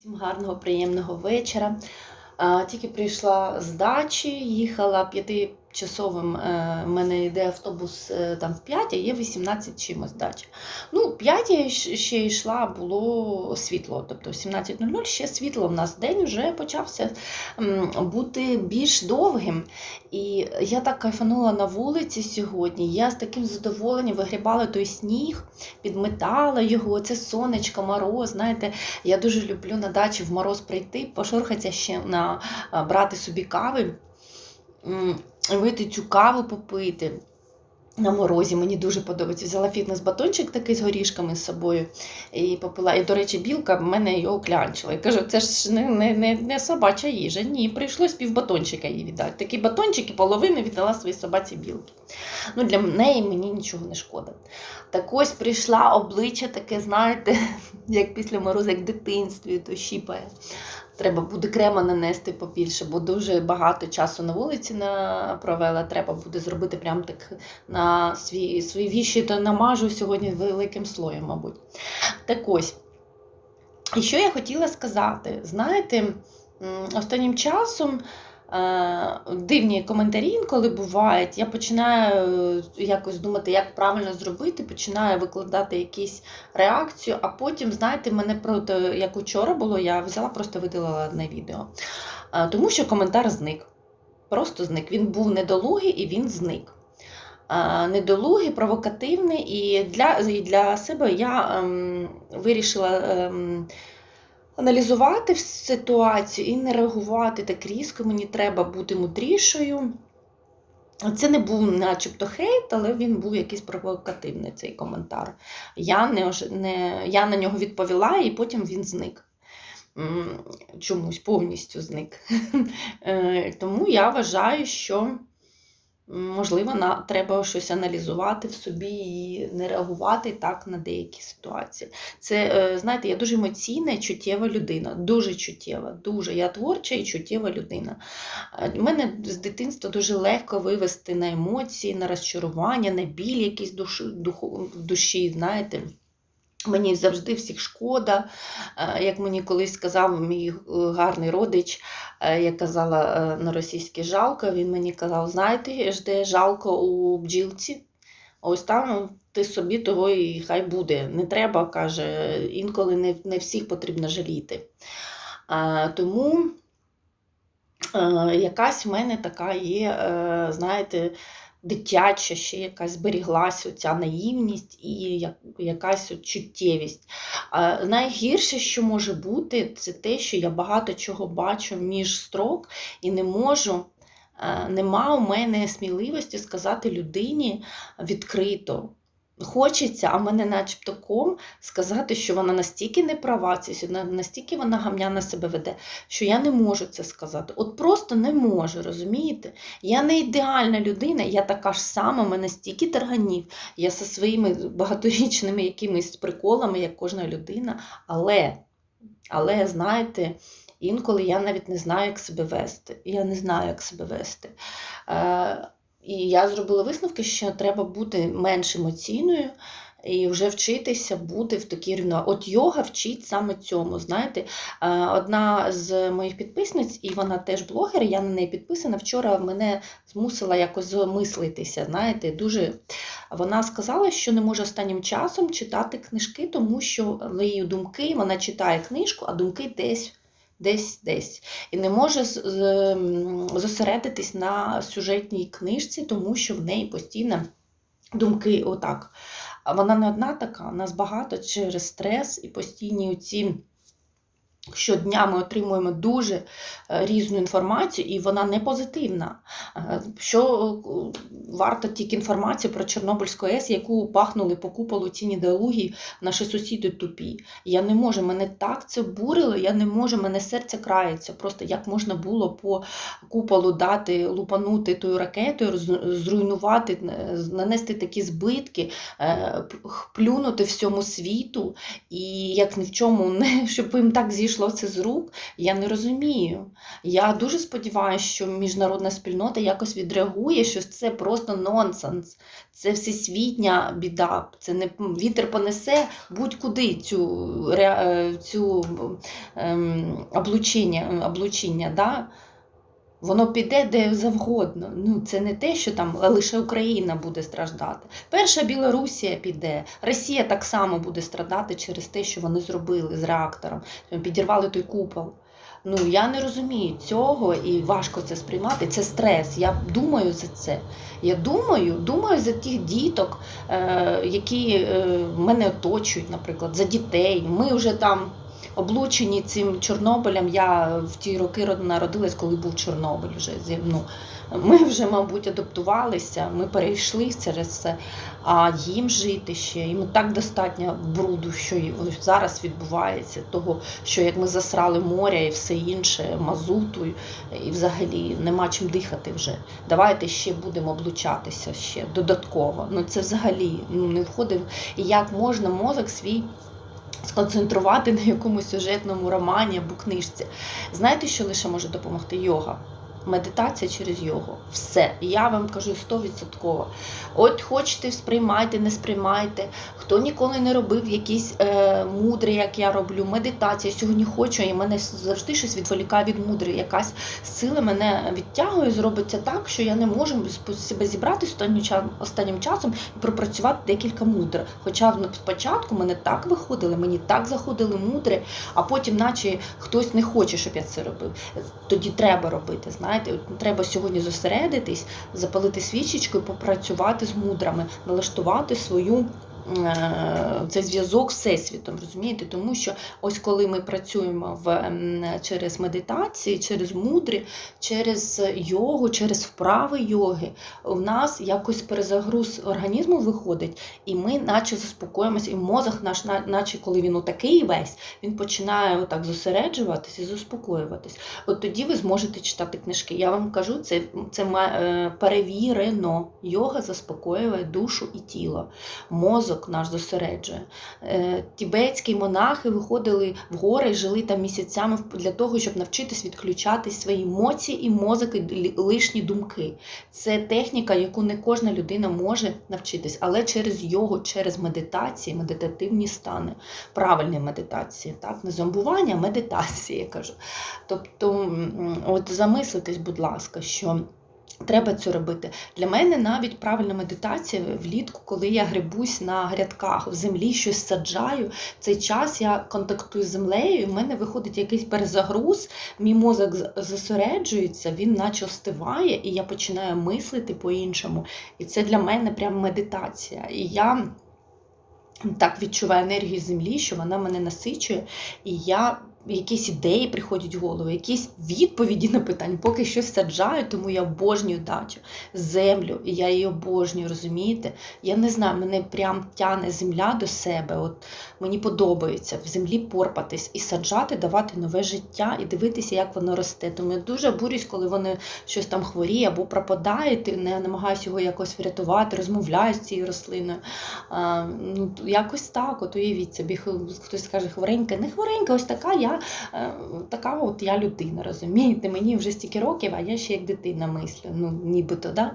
Всім гарного, приємного вечора. Тільки прийшла з дачі, їхала п'ятичасовим. Е, в мене йде автобус е, там в 5, а є 18 чимось дача. Ну, 5 я ще йшла, було світло. Тобто в 17.00 ще світло. У нас день вже почався бути більш довгим. І я так кайфанула на вулиці сьогодні. Я з таким задоволенням вигрібала той сніг, підметала його, це сонечко, мороз. Знаєте, я дуже люблю на дачі в мороз прийти, пошорхатися ще на брати собі кави, вийти цю каву попити. На морозі мені дуже подобається. Взяла фітнес-батончик такий з горішками з собою і попила. І, до речі, білка в мене його клянчила. Я кажу, це ж не, не, не, не собача їжа. Ні, прийшлось півбатончика їй віддати. Такі батончики, половину віддала своїй собаці білки. Ну, для неї мені нічого не шкода. Так ось прийшла обличчя таке, знаєте, як після морозу, як в дитинстві, то щіпає. Треба буде крема нанести побільше, бо дуже багато часу на вулиці на- провела. Треба буде зробити прям так на свій, свої віші, то намажу сьогодні великим слоєм, мабуть. Так ось. І що я хотіла сказати? Знаєте, останнім часом дивні коментарі інколи бувають. Я починаю е, якось думати, як правильно зробити, починаю викладати якісь реакцію, а потім, знаєте, мене проти, як учора було, я взяла, просто видалила одне відео. Е, Тому що коментар зник. Просто зник. Він був недолугий і він зник. Е, Недолугий, провокативний, і для, і для себе я ем, вирішила. Ем, аналізувати ситуацію і не реагувати так різко. Мені треба бути мудрішою. Це не був начебто хейт, але він був якийсь провокативний цей коментар. Я, не, не, я на нього відповіла, і потім він зник. Чомусь повністю зник. Е, Тому я вважаю, що можливо на, треба щось аналізувати в собі і не реагувати так на деякі ситуації. Це, е, знаєте, я дуже емоційна і чуттєва людина, дуже чуттєва, дуже. Я творча і чуттєва людина. Е, Мене з дитинства дуже легко вивести на емоції, на розчарування, на біль якийсь душ, духу, душі, знаєте. Мені завжди всіх шкода. Е, Як мені колись сказав мій е, гарний родич, е, я казала на російській жалко, він мені казав, знаєте, ж де жалко у бджілці, ось там ти собі того і хай буде. Не треба, каже, інколи не, не всіх потрібно жаліти. Е, Тому е, якась в мене така є, е, знаєте, дитяча, ще якась зберіглася ця наївність і якась чуттєвість. Найгірше, що може бути, це те, що я багато чого бачу між строк і не можу. е, Нема у мене сміливості сказати людині відкрито. Хочеться, а мене начебто ком сказати, що вона настільки не права, настільки вона гамняна себе веде, що я не можу це сказати. От просто не можу, розумієте? Я не ідеальна людина, я така ж сама, в мене стільки тарганів, я зі своїми багаторічними якимись приколами, як кожна людина, але, але знаєте, інколи я навіть не знаю, як себе вести. Я не знаю, як себе вести. І я зробила висновки, що треба бути менш емоційною і вже вчитися бути в такій рівно. От йога вчить саме цьому. Знаєте, Е, одна з моїх підписниць, і вона теж блогер, я на неї підписана. Вчора мене змусила якось замислитися. Знаєте, дуже вона сказала, що не може останнім часом читати книжки, тому що її думки, вона читає книжку, а думки десь. Десь десь. І не може зосередитись на сюжетній книжці, тому що в неї постійно думки отак. Вона не одна така, нас багато через стрес і постійні ці. Щодня ми отримуємо дуже е, різну інформацію, і вона не позитивна. Е, Що е, варто тільки інформація про Чорнобильську АЕС, яку пахнули по куполу ці ідеології, наші сусіди тупі. Я не можу, мене так це бурило, я не можу, мене серце крається. Просто як можна було по куполу дати, лупанути тою ракетою, зруйнувати, нанести такі збитки, плюнути всьому світу, і як ні в чому, щоб їм так зійшло. Зійшло це з рук, я не розумію. Я дуже сподіваюся, що міжнародна спільнота якось відреагує, що це просто нонсенс, це всесвітня біда. Це не вітер понесе будь-куди цю е, цю ем, облучення, облучення да? Воно піде де завгодно. Ну, це не те, що там лише Україна буде страждати. Перша Білорусія піде, Росія так само буде страдати через те, що вони зробили з реактором. Підірвали той купол. Ну я не розумію цього і важко це сприймати. Це стрес. Я думаю за це. Я думаю, думаю за тих діток, е, які е, мене оточують, наприклад, за дітей. Ми вже там облучені цим Чорнобилем. Я в ті роки народилась, коли був Чорнобиль. Вже ну, ми вже, мабуть, адаптувалися, ми перейшли через це, а їм жити ще. Їм так достатньо бруду, що зараз відбувається, того, що як ми засрали моря і все інше, мазуту, і взагалі нема чим дихати вже. Давайте ще будемо облучатися ще додатково. Ну це взагалі ну, не входить. І як можна мозок свій сконцентрувати на якомусь сюжетному романі або книжці. Знаєте, що лише може допомогти йога? Медитація через йогу. Все. Я вам кажу 100%. От хочете, сприймайте, не сприймайте. Хто ніколи не робив якісь е, мудри, як я роблю, медитація. Сьогодні хочу, і мене завжди щось відволікає від мудри. Якась сила мене відтягує, зробиться так, що я не можу себе зібрати останнім часом і пропрацювати декілька мудр. Хоча спочатку мене так виходили, мені так заходили мудри, а потім, наче хтось не хоче, щоб я це робив. Тоді треба робити. Знаєте, От треба сьогодні зосередитись, запалити свічечку і попрацювати з мудрами, налаштувати свою. Е, Цей зв'язок з всесвітом, розумієте? Тому що ось коли ми працюємо в, через медитації, через мудрі, через йогу, через вправи йоги, у нас якось перезагруз організму виходить, і ми наче заспокоїмося, і мозок наш, наче коли він отакий весь, він починає отак зосереджуватись і заспокоюватись. От тоді ви зможете читати книжки. Я вам кажу, це, це е, перевірено. Йога заспокоює душу і тіло. Мозок наш зосереджує. Е, Тібетські монахи виходили в гори, і жили там місяцями для того, щоб навчитись відключати свої емоції і мозок і лишні думки. Це техніка, яку не кожна людина може навчитись, але через йогу, через медитації, медитативні стани, правильні медитації, так, не зомбування, а медитації, я кажу. Тобто, от замислитесь, будь ласка, що. Треба це робити. Для мене навіть правильна медитація влітку, коли я грибусь на грядках в землі, щось саджаю. В цей час я контактую з землею, і в мене виходить якийсь перезагруз, мій мозок зосереджується, він наче остиває, і я починаю мислити по-іншому. І це для мене прям медитація. І я так відчуваю енергію землі, що вона мене насичує, і я. Якісь ідеї приходять в голову, якісь відповіді на питання, поки щось саджаю, тому я обожнюю дачу, землю, і я її обожнюю, розумієте? Я не знаю, мене прям тяне земля до себе. От мені подобається в землі порпатись і саджати, давати нове життя і дивитися, як воно росте. Тому я дуже бурюсь, коли вони щось там хворіє або пропадають, і не намагаюся його якось врятувати, розмовляю з цією рослиною. А, ну, якось так, от уявіть собі, хтось скаже хворенька, не хворенька, ось така я, е, така от я людина, розумієте? Мені вже стільки років, а я ще як дитина мислю. Ну, нібито, да?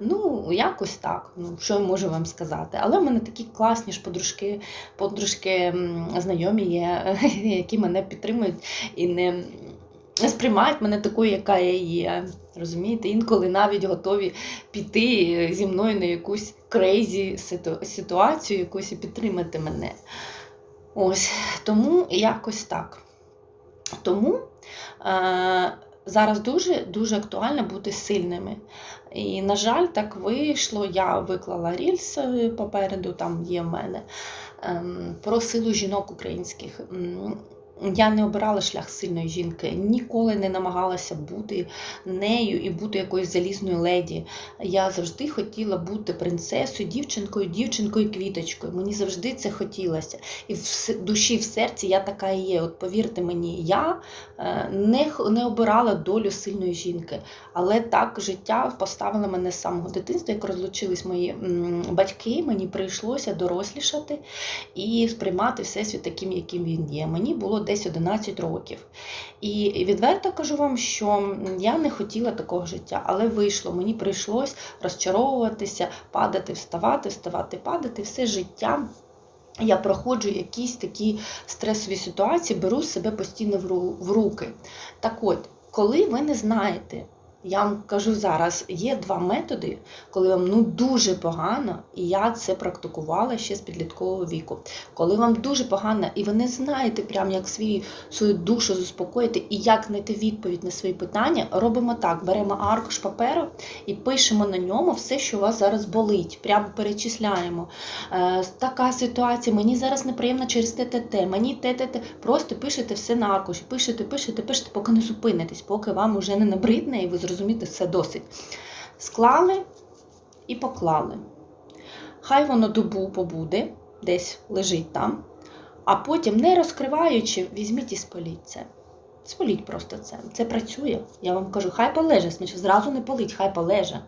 Ну, якось так. Ну, що я можу вам сказати? Але в мене такі класні ж подружки, подружки знайомі є, які мене підтримують і не сприймають мене такою, яка я є. Розумієте, інколи навіть готові піти зі мною на якусь крейзі ситуацію, якусь і підтримати мене. Ось тому якось так. Тому е, зараз дуже дуже актуально бути сильними. І, на жаль, так вийшло. Я виклала рільс е, попереду, там є в мене ем, про силу жінок українських. Я не обирала шлях сильної жінки, ніколи не намагалася бути нею і бути якоюсь залізною леді. Я завжди хотіла бути принцесою, дівчинкою, дівчинкою, квіточкою. Мені завжди це хотілося. І в душі, в серці я така і є. От повірте мені, я е, не, не обирала долю сильної жінки, але так життя поставило мене з самого дитинства, як розлучились мої батьки, мені прийшлося дорослішати і сприймати всесвіт таким, яким він є. Мені було десь 11 років. І відверто кажу вам, що я не хотіла такого життя, але вийшло. Мені прийшлось розчаровуватися, падати, вставати, вставати, падати все життя. Я проходжу якісь такі стресові ситуації, беру себе постійно в руки. Так от, коли ви не знаєте, я вам кажу зараз, є два методи, коли вам ну дуже погано, і я це практикувала ще з підліткового віку. Коли вам дуже погано, і ви не знаєте, прям як свій, свою душу заспокоїти і як знайти відповідь на свої питання, робимо так: беремо аркуш паперу і пишемо на ньому все, що у вас зараз болить. Прямо перечисляємо. Е, така ситуація, мені зараз неприємно через ТТТ, мені ТТТ. Просто пишете все на аркуші, пишете, пишете, пишете, поки не зупинитесь, поки вам уже не набридне і ви зрозумієте, все досить. Склали і поклали. Хай воно добу побуде, десь лежить там, а потім, не розкриваючи, візьміть і спаліть це. Спаліть просто це. Це працює. Я вам кажу, хай полеже, значить, зразу не палить, хай полеже,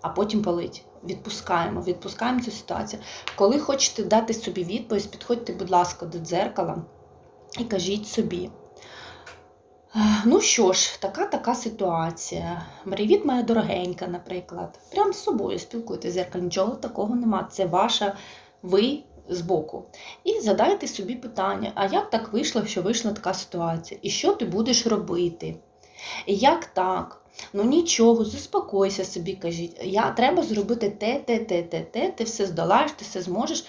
а потім палить. Відпускаємо, відпускаємо цю ситуацію. Коли хочете дати собі відповідь, підходьте, будь ласка, до дзеркала і кажіть собі. «Ех, Ну що ж, така така ситуація. Привіт, моя дорогенька, наприклад. Прям з собою спілкуйтесь, зеркало, нічого такого нема. Це ваша ви збоку. І задайте собі питання: а як так вийшло, що вийшла така ситуація? І що ти будеш робити? І як так? Ну нічого, заспокойся собі, кажіть. Я, треба зробити те, те, те, те, те, ти все здолаєш, ти все зможеш.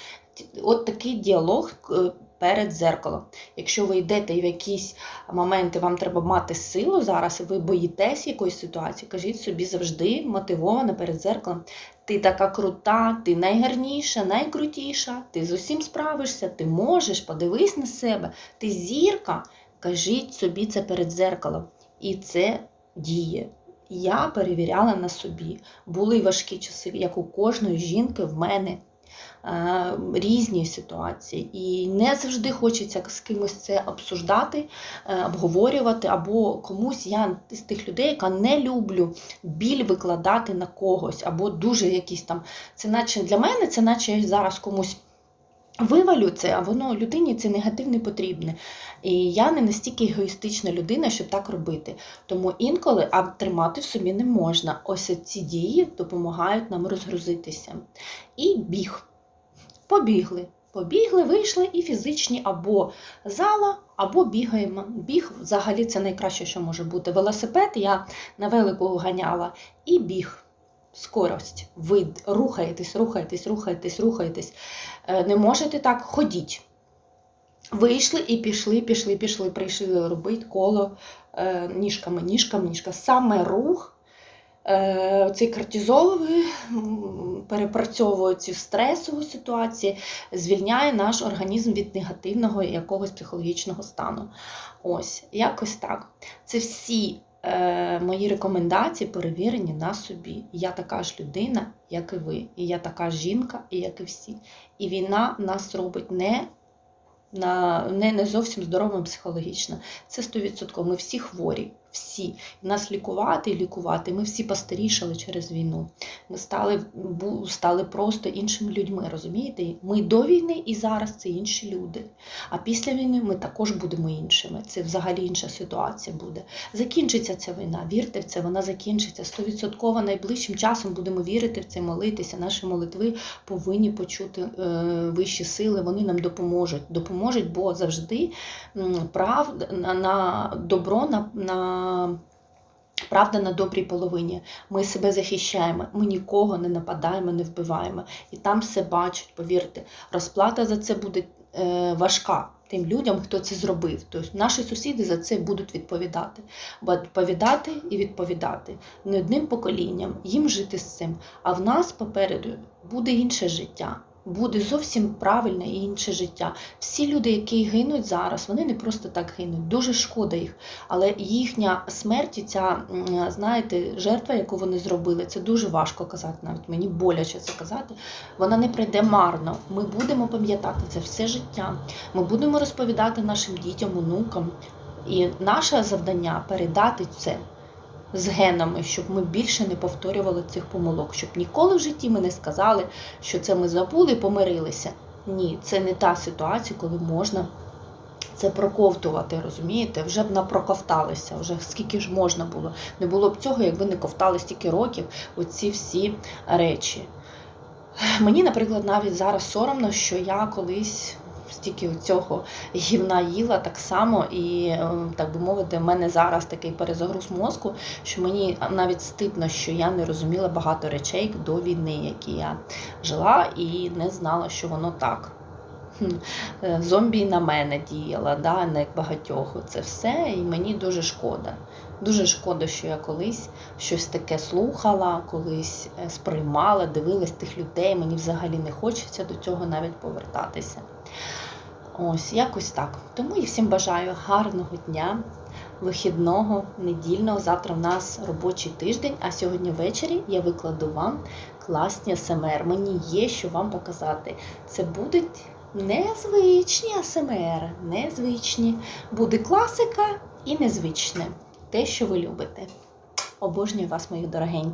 От такий діалог е, перед зеркалом. Якщо ви йдете і в якісь моменти вам треба мати силу зараз, і ви боїтесь якоїсь ситуації, кажіть собі завжди мотивовано перед зеркалом. Ти така крута, ти найгарніша, найкрутіша, ти з усім справишся, ти можеш, подивись на себе, ти зірка. Кажіть собі це перед зеркалом. І це діє. Я перевіряла на собі. Були важкі часи, як у кожної жінки в мене різні ситуації. І не завжди хочеться з кимось це обсуждати, е, обговорювати, або комусь я з тих людей, яка не люблю біль викладати на когось, або дуже якісь там. Це наче для мене, це наче зараз комусь. Вивалю це, а воно людині це негатив не потрібне. І я не настільки егоїстична людина, щоб так робити. Тому інколи а тримати в собі не можна. Ось ці дії допомагають нам розгрузитися. І біг. Побігли. Побігли, вийшли і фізичні або зала, або бігаємо. Біг взагалі це найкраще, що може бути. Велосипед я на великого ганяла і біг. Скорость. Ви рухаєтесь, рухаєтесь, рухаєтесь, рухаєтесь. Е, Не можете так, ходіть. Вийшли і пішли, пішли, пішли, прийшли робити коло е, ніжками, ніжками, ніжка. Саме рух, е, цей кортизол м, перепрацьовує ці стресові ситуації, звільняє наш організм від негативного якогось психологічного стану. Ось, якось так. Це всі е, мої рекомендації перевірені на собі. Я така ж людина, як і ви. І я така жінка, як і всі. І війна нас робить не на не, не зовсім здоровим психологічно. Це 100%. Ми всі хворі, всі. Нас лікувати і лікувати. Ми всі постарішали через війну. Ми стали, стали просто іншими людьми, розумієте? Ми до війни і зараз це інші люди. А після війни ми також будемо іншими. Це взагалі інша ситуація буде. Закінчиться ця війна, вірте в це, вона закінчиться. 100% найближчим часом будемо вірити в це, молитися. Наші молитви повинні почути е, вищі сили, вони нам допоможуть. Допоможуть, бо завжди на, на добро на, на правда на добрій половині. Ми себе захищаємо, ми нікого не нападаємо, не вбиваємо. І там все бачать, повірте, розплата за це буде е, важка. Тим людям, хто це зробив. Тобто наші сусіди за це будуть відповідати. Бо відповідати і відповідати не одним поколінням, їм жити з цим. А в нас попереду буде інше життя. Буде зовсім правильне і інше життя. Всі люди, які гинуть зараз, вони не просто так гинуть. Дуже шкода їх. Але їхня смерть, ця, знаєте, жертва, яку вони зробили, це дуже важко казати. Навіть мені боляче це казати. Вона не прийде марно. Ми будемо пам'ятати це все життя. Ми будемо розповідати нашим дітям, онукам. І наше завдання передати це з генами, щоб ми більше не повторювали цих помилок, щоб ніколи в житті ми не сказали, що це ми забули і помирилися. Ні, це не та ситуація, коли можна це проковтувати, розумієте? Вже б напроковталися, вже скільки ж можна було. Не було б цього, якби не ковтали стільки років оці всі речі. Мені, наприклад, навіть зараз соромно, що я колись стільки цього гівна їла так само, і, е, так би мовити, в мене зараз такий перезагруз мозку, що мені навіть стидно, що я не розуміла багато речей до війни, які я жила, і не знала, що воно так. Е, Зомбі на мене діяла, да, як багатьох. Це все, і мені дуже шкода. Дуже шкода, що я колись щось таке слухала, колись е, сприймала, дивилась тих людей. Мені взагалі не хочеться до цього навіть повертатися. Ось, якось так. Тому і всім бажаю гарного дня, вихідного, недільного. Завтра в нас робочий тиждень, а сьогодні ввечері я викладу вам класні СМР. Мені є що вам показати. Це будуть незвичні АСМР, незвичні. Буде класика і незвичне. Те, що ви любите. Обожнюю вас, мої дорогенькі.